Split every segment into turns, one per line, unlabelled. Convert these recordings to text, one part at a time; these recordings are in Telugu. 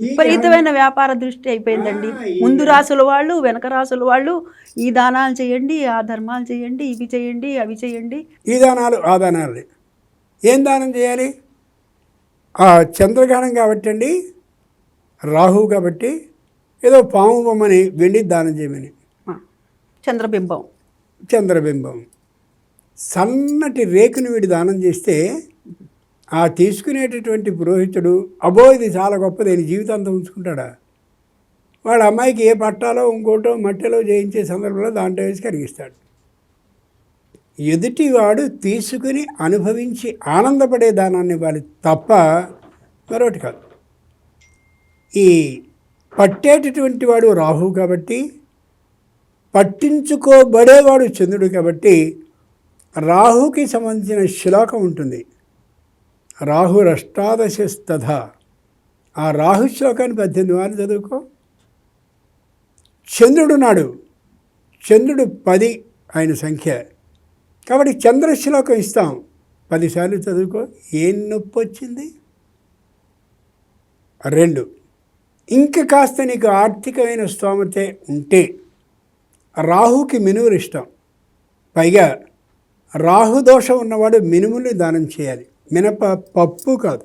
విపరీతమైన వ్యాపార దృష్టి అయిపోయిందండి. ముందు రాసుల వాళ్ళు వెనక రాసుల వాళ్ళు ఈ దానాలు చేయండి ఆ ధర్మాలు చేయండి ఇవి చేయండి అవి చేయండి.
ఈ దానాలు ఆ దానాలు ఏం దానం చేయాలి? ఆ చంద్రగ్రహణం కాబట్టి అండి రాహు కాబట్టి ఏదో పాము బొమ్మని వెండి దానం చేయమని.
చంద్రబింబం.
చంద్రబింబం. సన్నటి రేకుని వీడి దానం చేస్తే ఆ తీసుకునేటటువంటి పురోహితుడు అబో ఇది చాలా గొప్పది నేను జీవితాంతం ఉంచుకుంటాడా? వాడు అమ్మాయికి ఏ పట్టాలో ఇంకోటో మట్టిలో చేయించే సందర్భంలో దాంట్లో వేసి కరిగిస్తాడు. ఎదుటివాడు తీసుకుని అనుభవించి ఆనందపడే దానాన్ని ఇవ్వాలి తప్ప మరొకటి కాదు. ఈ పట్టేటటువంటి వాడు రాహు కాబట్టి పట్టించుకోబడేవాడు చంద్రుడు కాబట్టి రాహుకి సంబంధించిన శ్లోకం ఉంటుంది. రాహురష్టాదశస్తథ. ఆ రాహు శ్లోకాన్ని పద్దెనిమిది వారు చదువుకో. చంద్రుడు నాడు చంద్రుడు పది ఆయన సంఖ్య. కాబట్టి చంద్రశ్లోకం ఇస్తాం. పదిసార్లు చదువుకో. ఏం నొప్పి వచ్చింది? రెండు. ఇంక కాస్త నీకు ఆర్థికమైన స్తోమతే ఉంటే రాహుకి మినువులు ఇష్టం. పైగా రాహు దోషం ఉన్నవాడు మినుములు దానం చేయాలి. మినప పప్పు కాదు.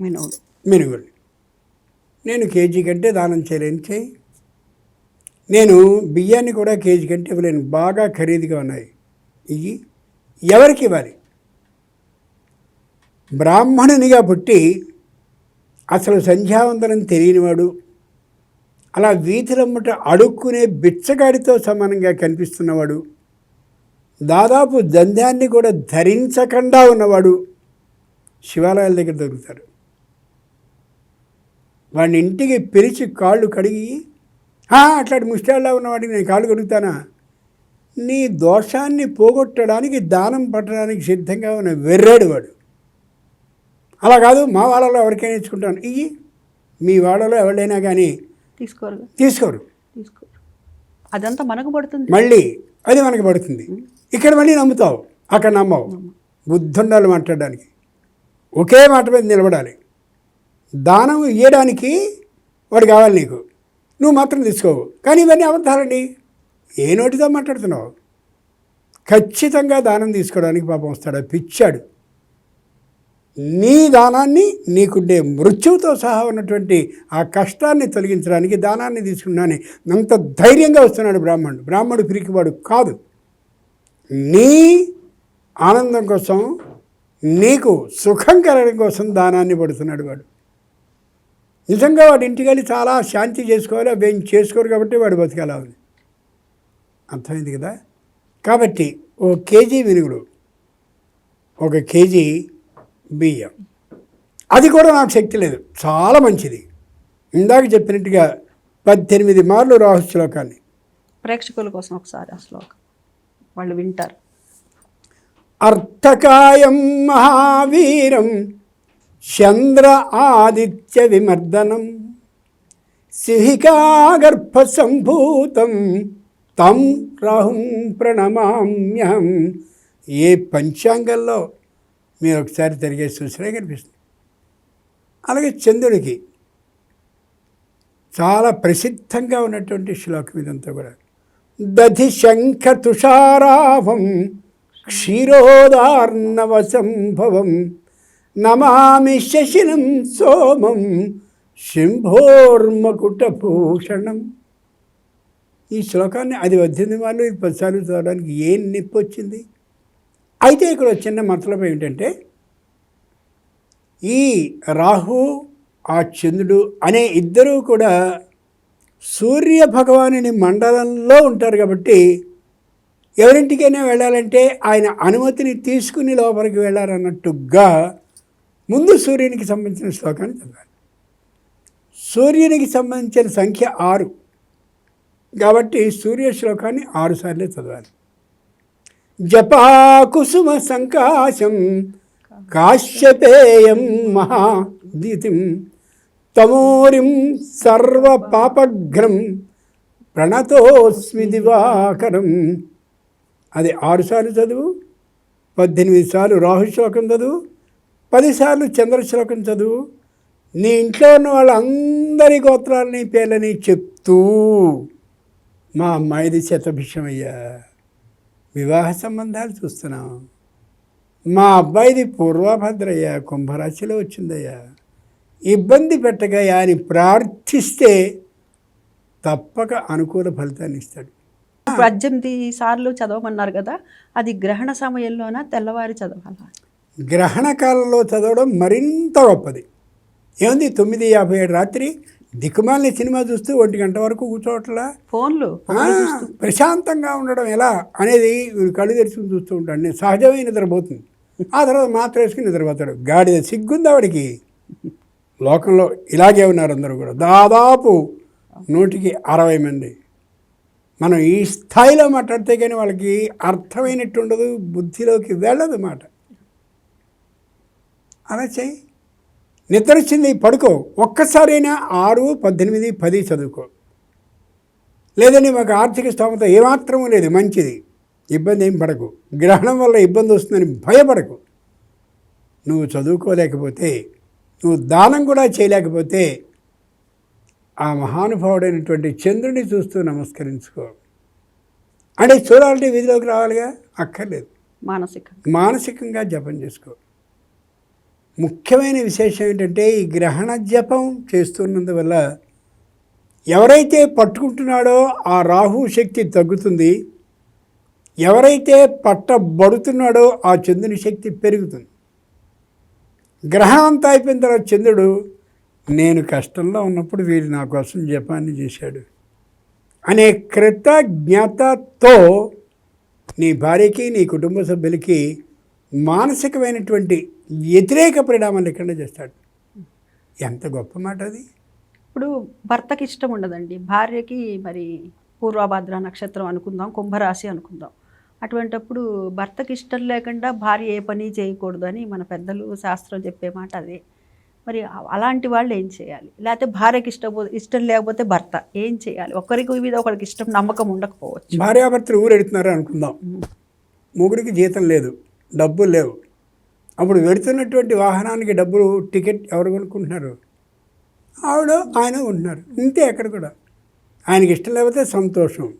మినువులు.
మినుగులు. నేను కేజీ కంటే దానం చేయలేను చేయి నేను బియ్యాన్ని కూడా కేజీ కంటే ఇవ్వలేను. బాగా ఖరీదుగా ఉన్నాయి. ఇవి ఎవరికి ఇవ్వాలి? బ్రాహ్మణునిగా పుట్టి అసలు సంధ్యావందనం తెలియనివాడు. అలా వీధులమ్మట అడుక్కునే బిచ్చగాడితో సమానంగా కనిపిస్తున్నవాడు. దాదాపు దంధ్యాన్ని కూడా ధరించకుండా ఉన్నవాడు. శివాలయాల దగ్గర దొరుకుతారు. వాడిని ఇంటికి పిలిచి కాళ్ళు కడిగి "ఆ, అట్లాంటి ముష్టాళ్ళ ఉన్నవాడికి నేను కాళ్ళు కడుగుతానా? నీ దోషాన్ని పోగొట్టడానికి దానం పట్టడానికి సిద్ధంగా ఉన్న వెర్రాడు వాడు. అలా కాదు మా వాళ్ళలో ఎవరికైనా ఇచ్చుకుంటాను. ఇవి మీ వాళ్ళలో ఎవరైనా కానీ
తీసుకోరు.
తీసుకోరు.
తీసుకోరు. అదంతా మనకు పడుతుంది.
మళ్ళీ అది మనకి పడుతుంది. ఇక్కడ మళ్ళీ నమ్ముతావు. అక్కడ నమ్మవు. బుద్ధుండాలి మాట్లాడడానికి. ఒకే మాట మీద నిలబడాలి. దానం ఇవ్వడానికి వాడు కావాలి నీకు. నువ్వు మాత్రం తీసుకోవు. కానీ ఇవన్నీ అబద్ధాలండి. ఏ నోటితో మాట్లాడుతున్నావు? ఖచ్చితంగా దానం తీసుకోవడానికి పాపం వస్తాడు. పిచ్చాడు. నీ దానాన్ని నీకుండే మృత్యువుతో సహా ఉన్నటువంటి ఆ కష్టాన్ని తొలగించడానికి దానాన్ని తీసుకున్నాను అంత ధైర్యంగా వస్తున్నాడు బ్రాహ్మణుడు. బ్రాహ్మణుడు పిరికివాడు కాదు. నీ ఆనందం కోసం నీకు సుఖం కలగడం కోసం దానాన్ని పడుతున్నాడు వాడు. నిజంగా వాడి ఇంటికి వెళ్ళి చాలా శాంతి చేసుకోవాలి అవి ఏం చేసుకోరు కాబట్టి వాడు బతికేలా ఉంది అర్థమైంది కదా? కాబట్టి ఓ కేజీ వినుగుడు ఒక కేజీ బియ్యం. అది కూడా నాకు శక్తి లేదు చాలా మంచిది. ఇందాక చెప్పినట్టుగా పద్దెనిమిది మార్లు రాహు శ్లోకాన్ని.
ప్రేక్షకుల కోసం ఒకసారి ఆ శ్లోకం. వాళ్ళు వింటారు.
అర్థకాయం మహావీరం చంద్ర ఆదిత్య విమర్దనం. సిహికాగర్భసంభూతం తం రాహుం ప్రణమామ్యహం. ఏ పంచాంగంలో మీరు ఒకసారి తిరిగే చూసినా కనిపిస్తుంది. అలాగే చంద్రుడికి చాలా ప్రసిద్ధంగా ఉన్నటువంటి శ్లోకం ఇదంతా కూడా. దధి శంఖ తుషారావం క్షీరోదార్ణవసంభవం నమామి శశినం సోమం శంభోర్మకుటభూషణం ఈ శ్లోకాన్ని అది వచ్చింది వాళ్ళు ఇది పదిసార్లు చదవడానికి ఏం నొప్పి వచ్చింది? అయితే ఇక్కడ చిన్న మతలబ్ ఏమిటంటే ఈ రాహు ఆ చంద్రుడు అనే ఇద్దరూ కూడా సూర్య భగవానుని మండలంలో ఉంటారు కాబట్టి ఎవరింటికైనా వెళ్ళాలంటే ఆయన అనుమతిని తీసుకుని లోపలికి వెళ్ళారన్నట్టుగా ముందు సూర్యునికి సంబంధించిన శ్లోకాన్ని చదవాలి. సూర్యునికి సంబంధించిన సంఖ్య ఆరు. కాబట్టి సూర్య శ్లోకాన్ని ఆరు సార్లే చదవాలి. జపాకుసుమ సంకాశం కాశ్యపేయం మహాదితిం తమోరిం సర్వ పాపఘ్నం ప్రణతోస్మి దివాకరం అది ఆరుసార్లు చదువు పద్దెనిమిది సార్లు రాహు శ్లోకం చదువు పదిసార్లు చంద్రశ్లోకం చదువు. నీ ఇంట్లో ఉన్న వాళ్ళందరి గోత్రాలని పేర్లని చెప్తూ మా అమ్మాయిది శతభిషమయ్యా. వివాహ సంబంధాలు చూస్తున్నాం. మా అబ్బాయిది పూర్వభద్రయ్య కుంభరాశిలో వచ్చిందయ్యా. ఇబ్బంది పెట్టగా అని ప్రార్థిస్తే తప్పక అనుకూల ఫలితాన్ని ఇస్తాడు.
ఇప్పుడు పద్దెనిమిది సార్లు చదవమన్నారు కదా అది గ్రహణ సమయంలోన తెల్లవారి చదవాలా?
గ్రహణ కాలంలో చదవడం మరింత గొప్పది. ఏముంది తొమ్మిది యాభై ఏడు రాత్రి దిక్కుమాలిన సినిమా చూస్తూ ఒంటి గంట వరకు కూర్చోవట్లా?
ఫోన్లు
ప్రశాంతంగా ఉండడం ఎలా అనేది కళ్ళు తెరుచుకుని చూస్తూ ఉంటాడు. నేను సహజమైన నిద్రపోతుంది. ఆ తర్వాత మాత్ర వేసుకుని నిద్రపోతాడు. గాడిద సిగ్గుంది ఆవిడికి. లోకంలో ఇలాగే ఉన్నారు అందరూ కూడా. దాదాపు నూటికి అరవై మంది. మనం ఈ స్థాయిలో మాట్లాడితే కానీ వాళ్ళకి అర్థమైనట్టు ఉండదు బుద్ధిలోకి వెళ్ళదు మాట. అలా చేయి నిద్ర వచ్చింది పడుకో. ఒక్కసారైనా ఆరు పద్దెనిమిది పది చదువుకో. లేదండి మాకు ఆర్థిక స్తోమత ఏమాత్రమూ లేదు మంచిది. ఇబ్బంది ఏం పడకు. గ్రహణం వల్ల ఇబ్బంది వస్తుందని భయపడకు. నువ్వు చదువుకోలేకపోతే నువ్వు దానం కూడా చేయలేకపోతే ఆ మహానుభావుడైనటువంటి చంద్రుని చూస్తూ నమస్కరించుకో. అంటే చూడాలంటే వీధిలోకి రావాలిగా? అక్కర్లేదు.
మానసిక
మానసికంగా జపం చేసుకో. ముఖ్యమైన విశేషం ఏంటంటే ఈ గ్రహణ జపం చేస్తున్నందువల్ల ఎవరైతే పట్టుకుంటున్నాడో ఆ రాహు శక్తి తగ్గుతుంది. ఎవరైతే పట్టబడుతున్నాడో ఆ చంద్రుని శక్తి పెరుగుతుంది. గ్రహణం అంతా అయిపోయిన తర్వాత చంద్రుడు నేను కష్టంలో ఉన్నప్పుడు వీరు నా కోసం జపాన్ని చేశాడు. అనే కృతజ్ఞతతో నీ భార్యకి నీ కుటుంబ సభ్యులకి మానసికమైనటువంటి వ్యతిరేక పరిణామాలు లేకుండా చేస్తాడు. ఎంత గొప్ప మాట అది.
ఇప్పుడు భర్తకి ఇష్టం ఉండదండి. భార్యకి మరి పూర్వభద్ర నక్షత్రం అనుకుందాం కుంభరాశి అనుకుందాం. అటువంటప్పుడు భర్తకి ఇష్టం లేకుండా భార్య ఏ పని చేయకూడదు అని మన పెద్దలు శాస్త్రం చెప్పే మాట అదే. మరి అలాంటి వాళ్ళు ఏం చేయాలి? లేకపోతే భార్యకి ఇష్టం ఇష్టం లేకపోతే భర్త ఏం చేయాలి? ఒకరికి మీద ఒకరికి ఇష్టం నమ్మకం ఉండకపోవచ్చు.
భార్యాభర్తలు ఊరెడుతున్నారు అనుకుందాం. మొగుడికి జీతం లేదు డబ్బులు లేవు. అప్పుడు వెడుతున్నటువంటి వాహనానికి డబ్బులు టికెట్ ఎవరు కొనుక్కుంటున్నారు? ఆవిడ ఆయన ఉంటున్నారు ఇంతే అక్కడ కూడా. ఆయనకి ఇష్టం లేకపోతే సంతోషం.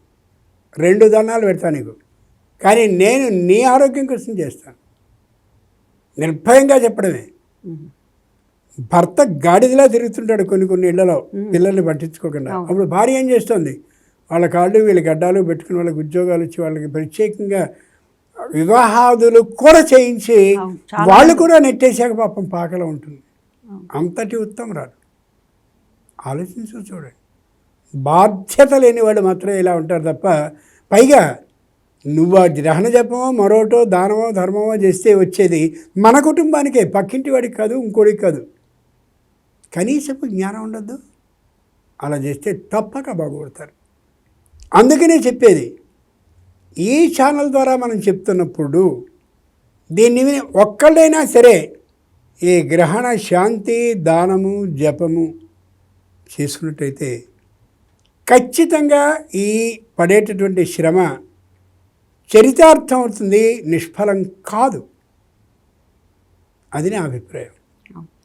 రెండు దండాలు పెడతా నీకు. కానీ నేను నీ ఆరోగ్యం కోసం చేస్తాను. నిర్భయంగా చెప్పడమే. భర్త గాడిదలా తిరుగుతుంటాడు కొన్ని కొన్ని ఇళ్ళలో పిల్లల్ని పట్టించుకోకుండా. అప్పుడు భార్య ఏం చేస్తుంది? వాళ్ళ కాళ్ళు వీళ్ళ గడ్డాలు పెట్టుకుని వాళ్ళకి ఉద్యోగాలు ఇచ్చి వాళ్ళకి ప్రత్యేకంగా వివాహాదులు కూడా చేయించి వాళ్ళు కూడా నెట్టేశాక పాపం పాకలో ఉంటుంది. అంతటి ఉత్తమరాలు. ఆలోచించు చూడండి. బాధ్యత లేని వాళ్ళు మాత్రమే ఇలా ఉంటారు తప్ప పైగా నువ్వు ఆ గ్రహణ జపమో మరోటో దానమో ధర్మమో చేస్తే వచ్చేది మన కుటుంబానికే. పక్కింటి వాడికి కాదు ఇంకోడికి కాదు. కనీసపు జ్ఞానం ఉండద్దు. అలా చేస్తే తప్పక బాగుపడతారు. అందుకనే చెప్పేది ఈ ఛానల్ ద్వారా మనం చెప్తున్నప్పుడు దీన్ని విని ఒక్కళ్ళైనా సరే ఈ గ్రహణ శాంతి దానము జపము చేసుకున్నట్టయితే ఖచ్చితంగా ఈ పడేటటువంటి శ్రమ చరితార్థం అవుతుంది నిష్ఫలం కాదు. అది నా అభిప్రాయం.